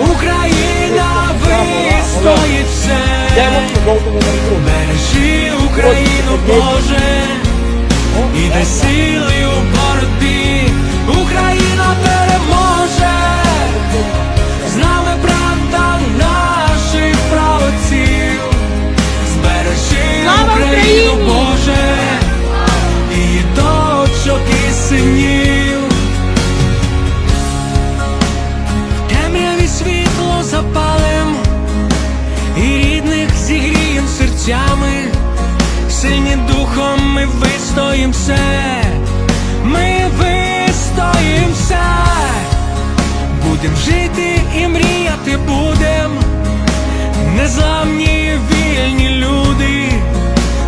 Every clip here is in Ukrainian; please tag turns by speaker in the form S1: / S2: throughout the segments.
S1: Україна вистоїть все. Бережи Україну, Боже, і дай сили запалим і рідних зігрієм серцями, сильні духом ми вистоїм ми вистоїм все, будем жити і мріяти будем, незламні вільні люди,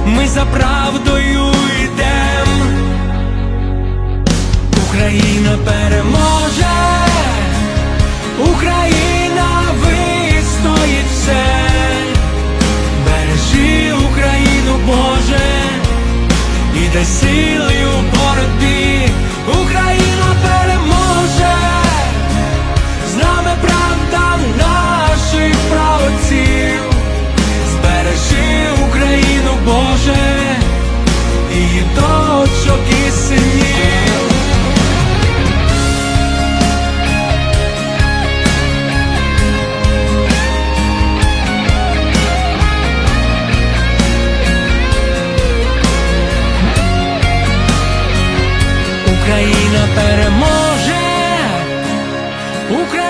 S1: ми за правдою йдем, Україна переможе. Україна veseli u porodi переможе. Україна